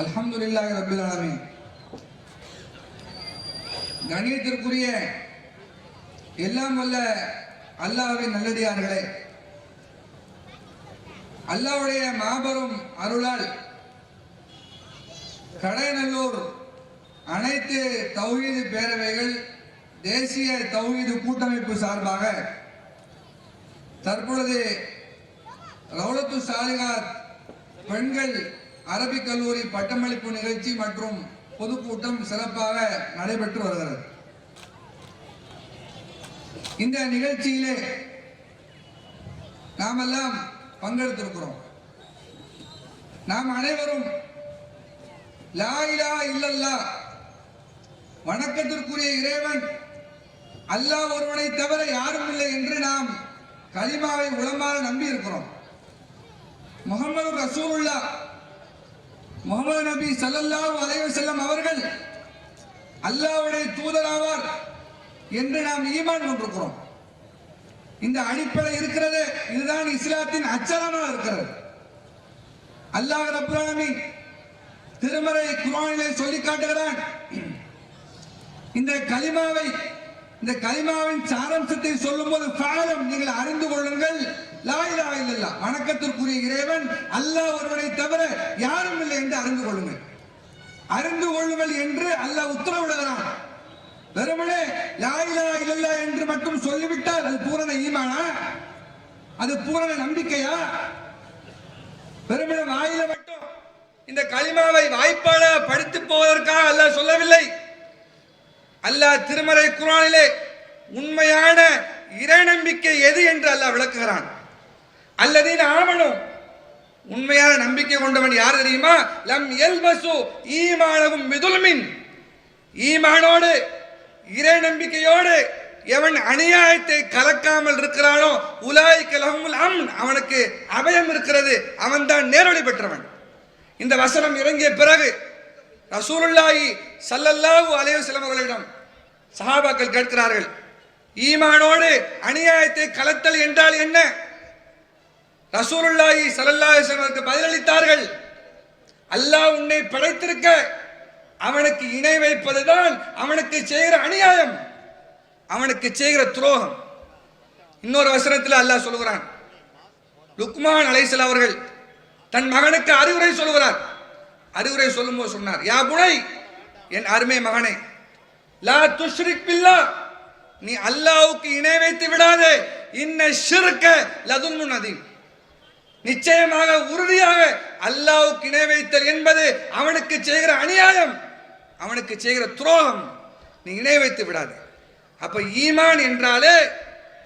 அல்ஹம்துலில்லாஹ் ரப்பில் ஆலமீன். கணியத்திற்குரிய எல்லாம் வல்ல அல்லாஹ்வின் நல்லடியார்களே. அல்லாஹ்வுடைய மாபெரும் அருளால் கடையநல்லூர் அனைத்து தௌஹீது பேரவைகள் தேசிய தௌஹீது கூட்டமைப்பு சார்பாக தற்பொழுது ரவுலத்து சாலிகாத் பெண்கள் அரபிக் கல்லூரி பட்டமளிப்பு நிகழ்ச்சி மற்றும் பொதுக்கூட்டம் சிறப்பாக நடைபெற்று வருகிறது. இந்த நிகழ்ச்சியிலே நாமெல்லாம் பங்கெடுத்திருக்கிறோம். நாம் அனைவரும் லா இல்லல்லா வணக்கத்திற்குரிய இறைவன் அல்லாஹ் ஒருவனை தவிர யாரும் இல்லை என்று நாம் கலிமாவை உளமாக நம்பி இருக்கிறோம் முகமது ரசூல்லா முகமது நபி ஸல்லல்லாஹு அலைஹி செல்லம் அவர்கள் தூதர் தூதராவார் என்று நாம் ஈமான் கொண்டிருக்கிறோம். இந்த அடிப்படை இருக்கிறது. இதுதான் இஸ்லாத்தின் அச்சரமாக இருக்கிறது. அல்லாஹ் ரப்பல் திருமறை குரானிலே சொல்லி காட்டுகிறான். இந்த கலிமாவை இந்த கலிமாவின் சாரம்சத்தை சொல்லும்போது போது நீங்கள் அறிந்து கொள்ளுங்கள். லாயிலா இல்லல்லா வணக்கத்திற்குரிய இறைவன் அல்லாஹ் ஒருவனை தவிர யாரும் இல்லை என்று அறிந்து கொள்ளுங்கள். அறிந்து கொள்ளுங்கள் என்று அல்லாஹ் உத்தரவிடுகிறான். வெறுமனே லாயிலா இல்லல்லா என்று மட்டும் சொல்லிவிட்டால் அது பூரண ஈமானா? அது பூரண நம்பிக்கையா? வெறுமனே வாயில மட்டும் இந்த களிமாவை வாய்ப்பாட படித்து போவதற்காக அல்லாஹ் சொல்லவில்லை. அல்லாஹ் திருமறை குரானிலே உண்மையான இறை நம்பிக்கை எது என்று அல்லாஹ் விளக்குகிறான். அல்லதீன ஆமனும் உண்மையான நம்பிக்கை கொண்டவன் யார் தெரியுமா? லம் எல்பசு ஈமானவும் மிதுல்மின் ஈமானோடு இறை நம்பிக்கையோடு எவன் அநியாயத்தை கலக்காமல் இருக்கிறானோ உலாய் கலகமுல் அம் அவனுக்கு அபயம் இருக்கிறது அவன்தான் நேரடி பெற்றவன். இந்த வசனம் இறங்கிய பிறகு ரசூலுல்லாஹி சல்லல்லாஹு அலைஹி வஸல்லம் அவர்களிடம் சஹாபாக்கள் கேட்கிறார்கள் ஈமானோடு அநியாயத்தை கலத்தல் என்றால் என்ன? ரசூலுல்லாஹி ஸல்லல்லாஹு அலைஹி பதிலளித்தார்கள். அல்லாஹ் உன்னை படைத்திருக்க அவனுக்கு இணை வைப்பதுதான் அவனுக்கு செய்கிற அநியாயம். அவனுக்கு செய்கிற துரோகம். இன்னொரு வசனத்தில் அல்லாஹ் சொல்லுகிறான். லுக்மான் அலைசல் அவர்கள் தன் மகனுக்கு அறிவுரை சொல்லுகிறார். அறிவுரை சொல்லும்போது சொன்னார் யா புனை என் அருமை மகனே லா துஷ்ரிக் பில்லா நீ அல்லாவுக்கு இணை வைத்து விடாதே. இன்ன ஷிர்க லதுல்முன் அதீம் நிச்சயமாக உறுதியாக அல்லாவுக்கு இணை வைத்தல் என்பது அவனுக்கு செய்கிற அநியாயம் அவனுக்கு செய்கிற துரோகம். நீ இணை வைத்து விடாது. அப்ப ஈமான் என்றாலே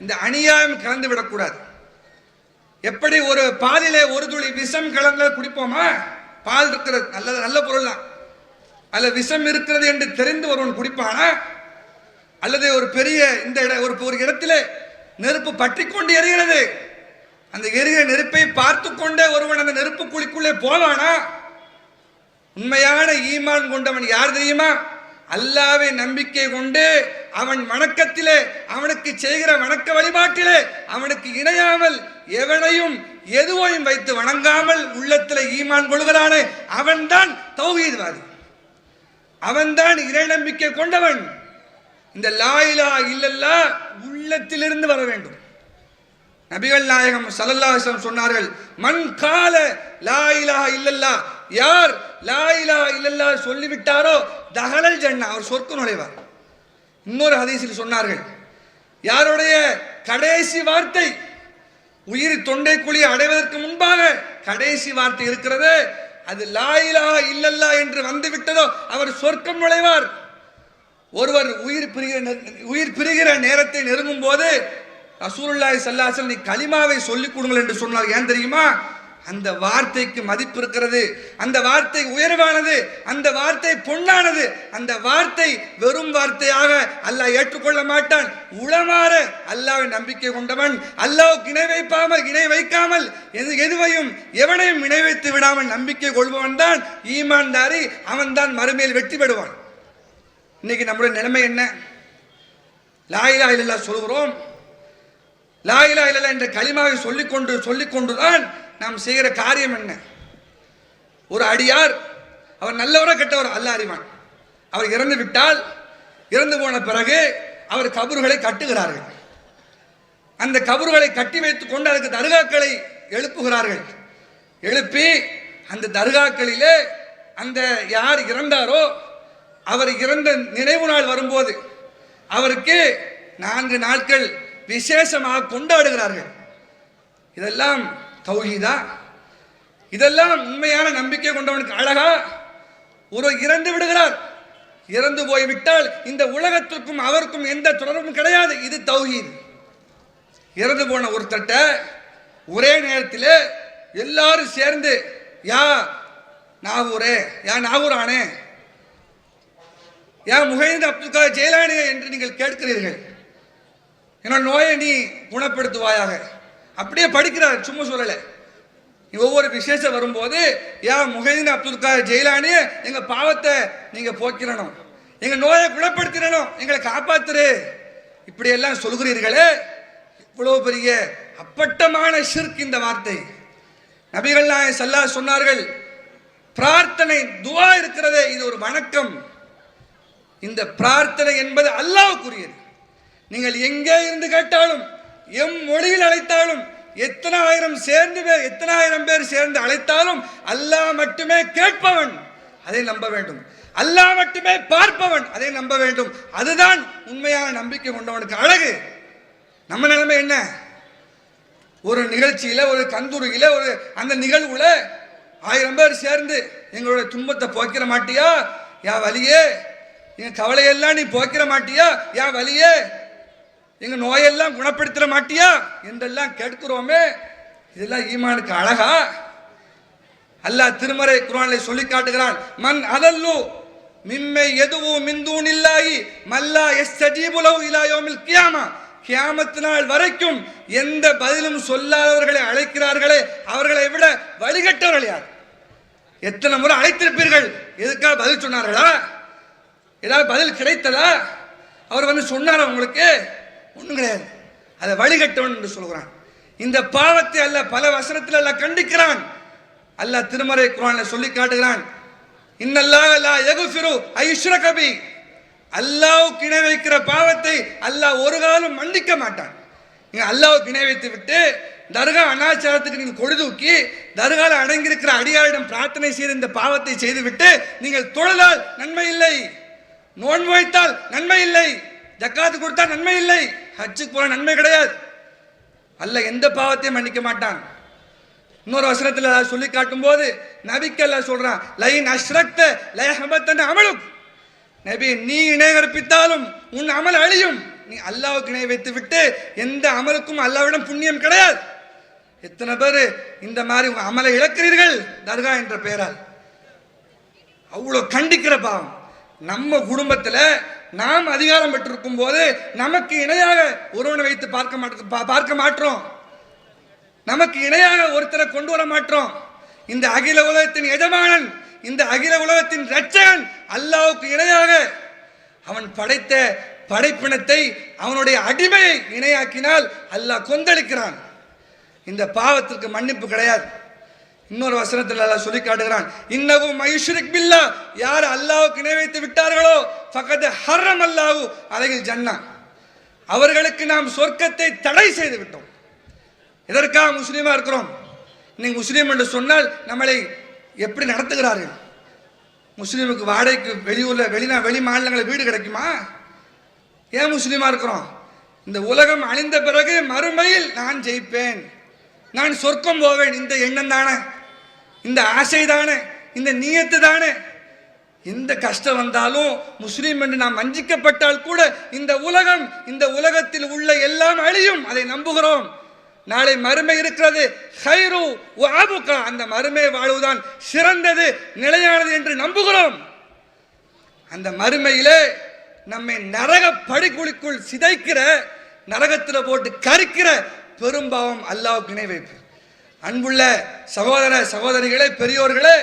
இந்த அநியாயம் கலந்து விடக்கூடாது. எப்படி ஒரு பாலிலே ஒரு துளி விஷம் கலந்த குடிப்போமா? பால் இருக்கிறது நல்ல நல்ல பொருள் தான் அதில் விஷம் இருக்கிறது என்று தெரிந்து ஒருவன் குடிப்பானா? அல்லது ஒரு பெரிய இந்த இட ஒரு ஒரு இடத்துல நெருப்பு பற்றி கொண்டு எரிகிறது. அந்த எரிகிற நெருப்பை பார்த்து கொண்டே ஒருவன் அந்த நெருப்பு குழிக்குள்ளே போவானா உண்மையான ஈமான் கொண்டவன் யார் தெரியுமா? அல்லாவை நம்பிக்கை கொண்டு அவன் வணக்கத்திலே அவனுக்கு செய்கிற வணக்க வழிபாட்டிலே அவனுக்கு இணையாமல் எவனையும் எதுவையும் வைத்து வணங்காமல் உள்ளத்தில் ஈமான் கொள்கிறானே அவன்தான் தௌஹீத்வாதி. அவன்தான் இறை நம்பிக்கை கொண்டவன். இந்த லாயிலா இல்லல்லா உள்ளத்திலிருந்து வர வேண்டும். நபிகள் நாயகம் சல்லல்லா சொன்னார்கள் மண் கால லாயிலா இல்லல்லா. யார் லாயிலா இல்லல்லா சொல்லிவிட்டாரோ தஹலல் ஜன்னா அவர் சொர்க்க நுழைவார். இன்னொரு ஹதீஸில் சொன்னார்கள் யாருடைய கடைசி வார்த்தை உயிர் தொண்டை குழி அடைவதற்கு முன்பாக கடைசி வார்த்தை இருக்கிறது அது லாயிலா இல்லல்லா என்று வந்து விட்டதோ அவர் சொர்க்கம் நுழைவார். ஒருவர் உயிர் பிரிகிற நெ- உயிர் பிரிகிற நேரத்தை நெருங்கும் போது ரசூலுல்லாய் சல்லாசல் நீ கலிமாவை சொல்லிக் கொடுங்கள் என்று சொன்னால் ஏன் தெரியுமா? அந்த வார்த்தைக்கு மதிப்பு இருக்கிறது. அந்த வார்த்தை உயர்வானது. அந்த வார்த்தை பொன்னானது. அந்த வார்த்தை வெறும் வார்த்தையாக அல்லாஹ் ஏற்றுக்கொள்ள மாட்டான். உளமாற அல்லாவை நம்பிக்கை கொண்டவன். அல்லாவுக்கு இணை வைப்பாமல் இணை வைக்காமல் எது எதுவையும் எவனையும் இணை வைத்து விடாமல் நம்பிக்கை கொள்பவன் தான் ஈமான்தாரி. அவன்தான் மறுமையில் வெற்றி பெறுவான். இன்னைக்கு நம்முடைய நிலைமை என்ன? லாயிலா இல்லல்லா சொல்கிறோம். லாயிலா இல்லல்லா என்ற களிமாவை சொல்லிக்கொண்டு சொல்லிக்கொண்டுதான் நாம் செய்கிற காரியம் என்ன? ஒரு அடியார் அவர் நல்லவரா கெட்டவர்? அல்ல அறிவான். அவர் இறந்து விட்டால் இறந்து போன பிறகு அவர் கபறுகளை கட்டுகிறார்கள். அந்த கபறுகளை கட்டி வைத்துக் கொண்டு அதுக்கு தர்காக்களை எழுப்புகிறார்கள். எழுப்பி அந்த தர்காக்களிலே அந்த யார் இறந்தாரோ அவர் இறந்த நினைவு நாள் வரும்போது அவருக்கு நான்கு நாட்கள் விசேஷமாக கொண்டாடுகிறார்கள். இதெல்லாம் தௌஹீதா. இதெல்லாம் உண்மையான நம்பிக்கை கொண்டவனுக்கு அழகா ஒரு இறந்து விடுகிறார். இறந்து போய்விட்டால் இந்த உலகத்திற்கும் அவருக்கும் எந்த தொடர்பும் கிடையாது. இது தௌஹீத். இறந்து போன ஒருத்தட்ட ஒரே நேரத்தில் எல்லாரும் சேர்ந்து யா நாகூரே யா நாகூரானே யா முகைந்த அப்துல் காதர் ஜெயலானே என்று நீங்கள் கேட்கிறீர்கள். என்னோட நோயை நீ குணப்படுத்துவாயாக. அப்படியே படிக்கிறார் சும்மா சொல்லலை. ஒவ்வொரு விசேஷம் வரும்போது யா முகைதீன் அப்துல் காதர் ஜெயிலானி எங்கள் பாவத்தை நீங்கள் போக்கிடணும் எங்கள் நோயை குணப்படுத்திடணும் எங்களை காப்பாத்துரு. இப்படியெல்லாம் சொல்கிறீர்களே இவ்வளோ பெரிய அப்பட்டமான ஷிர்க் இந்த வார்த்தை. நபிகள் நாயன் சல்லா சொன்னார்கள் பிரார்த்தனை துவா இருக்கிறதே இது ஒரு வணக்கம். இந்த பிரார்த்தனை என்பது அல்லாவுக்குரியது நீங்கள் எங்கே இருந்து கேட்டாலும் எம் மொழியில் அழைத்தாலும் எத்தனை ஆயிரம் சேர்ந்து பேர் எத்தனை ஆயிரம் பேர் சேர்ந்து அழைத்தாலும் அல்லாஹ் மட்டுமே கேட்பவன். அதை நம்ப வேண்டும். அல்லாஹ் மட்டுமே பார்ப்பவன். அதை நம்ப வேண்டும். அதுதான் உண்மையான நம்பிக்கை கொண்டவனுக்கு அழகு. நம்ம நிலைமை என்ன? ஒரு நிகழ்ச்சியில ஒரு கந்துருகில ஒரு அந்த நிகழ்வுல ஆயிரம் பேர் சேர்ந்து எங்களுடைய துன்பத்தை போக்கிற மாட்டியா? யா வலியே. என் கவலையெல்லாம் நீ போக்கிற மாட்டியா? யா வலியே. எங்க நோயெல்லாம் குணப்படுத்திட மாட்டியா? என்றெல்லாம் கேட்கிறோமே. இதெல்லாம் ஈமானுக்கு அழகா? அல்லாஹ் திருமறை குரானை சொல்லி காட்டுகிறான் மன் அதல்லு மிம்மை எதுவும் மிந்தூன் இல்லாயி மல்லா எஸ் சஜீபுலவு இலாயோமில் கியாமா. கியாமத்து நாள் வரைக்கும் எந்த பதிலும் சொல்லாதவர்களை அழைக்கிறார்களே அவர்களை விட வழிகட்டவர்கள் யார்? எத்தனை முறை அழைத்திருப்பீர்கள்? எதுக்காக பதில் சொன்னார்களா? ஏதாவது பதில் கிடைத்ததா? அவர் வந்து சொன்னாரா உங்களுக்கு? ஒன்றும் கிடையாது. அதை வழிகட்டவன் என்று சொல்கிறான். இந்த பாவத்தை அல்ல பல வசனத்தில் அல்ல கண்டிக்கிறான். அல்லாஹ் திருமறை குரான்ல சொல்லி காட்டுகிறான். இன்னல்லாஹ் லா யகுஃபிரு ஐஷ்ரக பி. அல்லாஹ்வுக்கு இணை வைக்கிற பாவத்தை அல்லாஹ் ஒரு காலம் மன்னிக்க மாட்டான். நீங்கள் அல்லாவுக்கு இணை வைத்து விட்டு தர்கா அனாச்சாரத்துக்கு நீங்கள் கொழுதூக்கி தர்கால அடங்கியிருக்கிற அடியாரிடம் பிரார்த்தனை செய்து இந்த பாவத்தை செய்துவிட்டு நீங்கள் தொழுதால் நன்மை இல்லை. நோன்பு வைத்தால் நன்மை இல்லை. ஜக்காத்து கொடுத்தா நன்மை இல்லை. ஹஜ்ஜுக்கு போன நன்மை கிடையாது. அல்ல எந்த பாவத்தையும் மன்னிக்க மாட்டான். இன்னொரு வசனத்தில் சொல்லி காட்டும் போது நபிக்கல்ல சொல்றான் லைன் அஷ்ரக்த லயஹபத்தன் அமலும் நபி நீ இணை கற்பித்தாலும் உன் அமல் அழியும். நீ அல்லாவுக்கு இணை வைத்து விட்டு எந்த அமலுக்கும் அல்லாவிடம் புண்ணியம் கிடையாது. எத்தனை பேர் இந்த மாதிரி உங்க அமலை இழக்கிறீர்கள்? தர்கா என்ற பெயரால். அவ்வளோ கண்டிக்கிற பாவம். நம்ம குடும்பத்தில் நாம் அதிகாரம் பெற்றிருக்கும் போது நமக்கு இணையாக ஒருவனை வைத்து பார்க்க மாட்டோம் பா- பார்க்க மாட்டோம் நமக்கு இணையாக ஒருத்தரை கொண்டு வர மாட்டோம் இந்த அகில உலகத்தின் எஜமானன் இந்த அகில உலகத்தின் ரட்சகன் அல்லாவுக்கு இணையாக அவன் படைத்த படைப்பினத்தை அவனுடைய அடிமையை இணையாக்கினால் அல்லாஹ் கொந்தளிக்கிறான். இந்த பாவத்திற்கு மன்னிப்பு கிடையாது. இன்னொரு வசனத்தில் அல்லாஹ் சொல்லி காட்டுகிறான். இன்னவும் மைஷ்ரிக் பில்லா. யார் அல்லாவுக்கு இணை வைத்து விட்டார்களோ பக்கத்து ஹர்ரம் அல்லாவு அழகில் ஜன்னா. அவர்களுக்கு நாம் சொர்க்கத்தை தடை செய்து விட்டோம். எதற்காக முஸ்லீமாக இருக்கிறோம்? இன்னைக்கு முஸ்லீம் என்று சொன்னால் நம்மளை எப்படி நடத்துகிறார்கள்? முஸ்லீமுக்கு வாடகைக்கு வெளியூரில் வெளிநா வெளி மாநிலங்களில் வீடு கிடைக்குமா? ஏன் முஸ்லீமாக இருக்கிறோம்? இந்த உலகம் அழிந்த பிறகு மறுமையில் நான் ஜெயிப்பேன். நான் சொர்க்கம் போவேன். இந்த எண்ணம் தானே? இந்த ஆசை தானே இந்த நீயத்து தானே எந்த கஷ்டம் வந்தாலும் முஸ்லீம் என்று நாம் வஞ்சிக்கப்பட்டால் கூட இந்த உலகம் இந்த உலகத்தில் உள்ள எல்லாம் அழியும் அதை நம்புகிறோம். நாளை மறுமை இருக்கிறது ஹைரு ஆபுகா அந்த மறுமை வாழ்வுதான் சிறந்தது நிலையானது என்று நம்புகிறோம். அந்த மறுமையிலே நம்மை நரக படுகுழிக்குள் சிதைக்கிற நரகத்தில் போட்டு கரிக்கிற பெரும்பாவம் அல்லாவுக்கு இணை வைப்பு அன்புள்ள சகோதர சகோதரிகளே பெரியோர்களே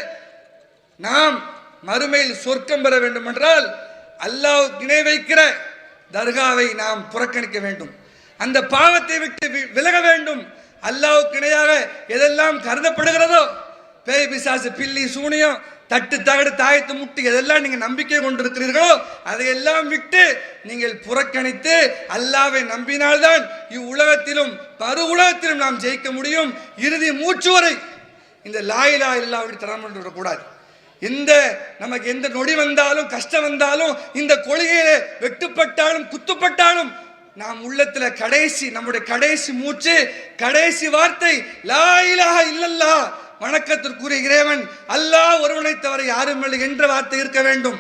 நாம் மறுமையில் சொர்க்கம் பெற வேண்டுமென்றால் அல்லாஹ் அல்லாஹ்வுக்கு இணை வைக்கிற தர்காவை நாம் புறக்கணிக்க வேண்டும். அந்த பாவத்தை விட்டு வி- விலக வேண்டும். அல்லாவுக்கு இணையாக எதெல்லாம் கருதப்படுகிறதோ பேய் பிசாசு பில்லி சூனியம் தட்டு தகடு தாயத்து முட்டு எதெல்லாம் நீங்கள் நம்பிக்கை கொண்டிருக்கிறீர்களோ அதையெல்லாம் விட்டு நீங்கள் புறக்கணித்து அல்லாவை நம்பினால்தான் இவ்வுலகத்திலும் பரு உலகத்திலும் நாம் ஜெயிக்க முடியும். இறுதி மூச்சு வரை இந்த லாயிலா இல்லா அப்படி தரம் விடக்கூடாது எந்த நமக்கு எந்த நொடி வந்தாலும் கஷ்டம் வந்தாலும் இந்த கொள்கையில வெட்டுப்பட்டாலும் குத்துப்பட்டாலும் நாம் உள்ளத்துல கடைசி நம்முடைய கடைசி மூச்சு கடைசி வார்த்தை லா இலாஹ இல்லல்லா வணக்கத்திற்குரிய இறைவன் அல்லாஹ் ஒருவனை தவிர யாரும் இல்லை என்ற வார்த்தை இருக்க வேண்டும்.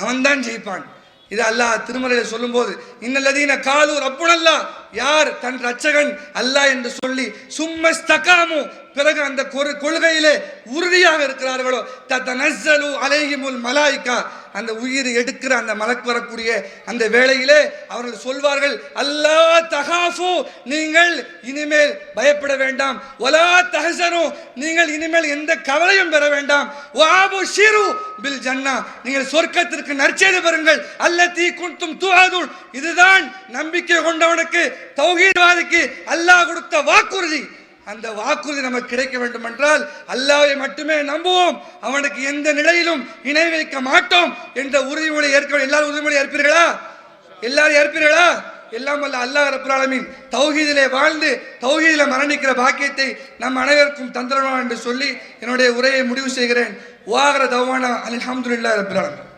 அவன்தான் ஜெயிப்பான். இது அல்லாஹ் திருமலையில் சொல்லும்போது இன்னல்லதீன காலு ரப்புனல்லா. யார்? தன் ரச்சகன் அல்லாஹ் என்று சொல்லி சும்மஸ்தகாமு. பிறகு அந்த கொரு- கொள்கையிலே உறுதியாக இருக்கிறார்களோ தத்த நசலு அலேஹிமுல் மலாய்க்கா அந்த உயிர் எடுக்கிற அந்த மலக்கு வரக்கூடிய அந்த வேளையிலே அவர்கள் சொல்வார்கள் அல்லாஹ் தகாஃபு நீங்கள் இனிமேல் பயப்பட வேண்டாம். ஒலா தஹசனு நீங்கள் இனிமேல் எந்த கவலையும் பெற வேண்டாம். வாபு ஷிரு பில் ஜன்னா. நீங்கள் சொர்க்கத்திற்கு நற்செய்து பெறுங்கள். அல்லதி குன்தும் துஆதுன். இதுதான் நம்பிக்கை கொண்டவனுக்கு தௌஹீத்வாதிக்கு அல்லாஹ் கொடுத்த வாக்குறுதி. அந்த வாக்குறுதி நமக்கு கிடைக்க வேண்டும் என்றால் அல்லாவை மட்டுமே நம்புவோம். அவனுக்கு எந்த நிலையிலும் இணை வைக்க மாட்டோம் என்ற உறுதிமொழி ஏற்க எல்லாரும் உறுதிமொழி ஏற்பீர்களா? எல்லாரும் ஏற்பீர்களா? எல்லாம் வல்ல அல்லாஹ் ரப்பல் தௌஹீதிலே வாழ்ந்து தௌஹீதில் மரணிக்கிற பாக்கியத்தை நம் அனைவருக்கும் தந்திரமா என்று சொல்லி என்னுடைய உரையை முடிவு செய்கிறேன். வாகர தவானா அலி அஹமதுல்லா ஆலமீன்.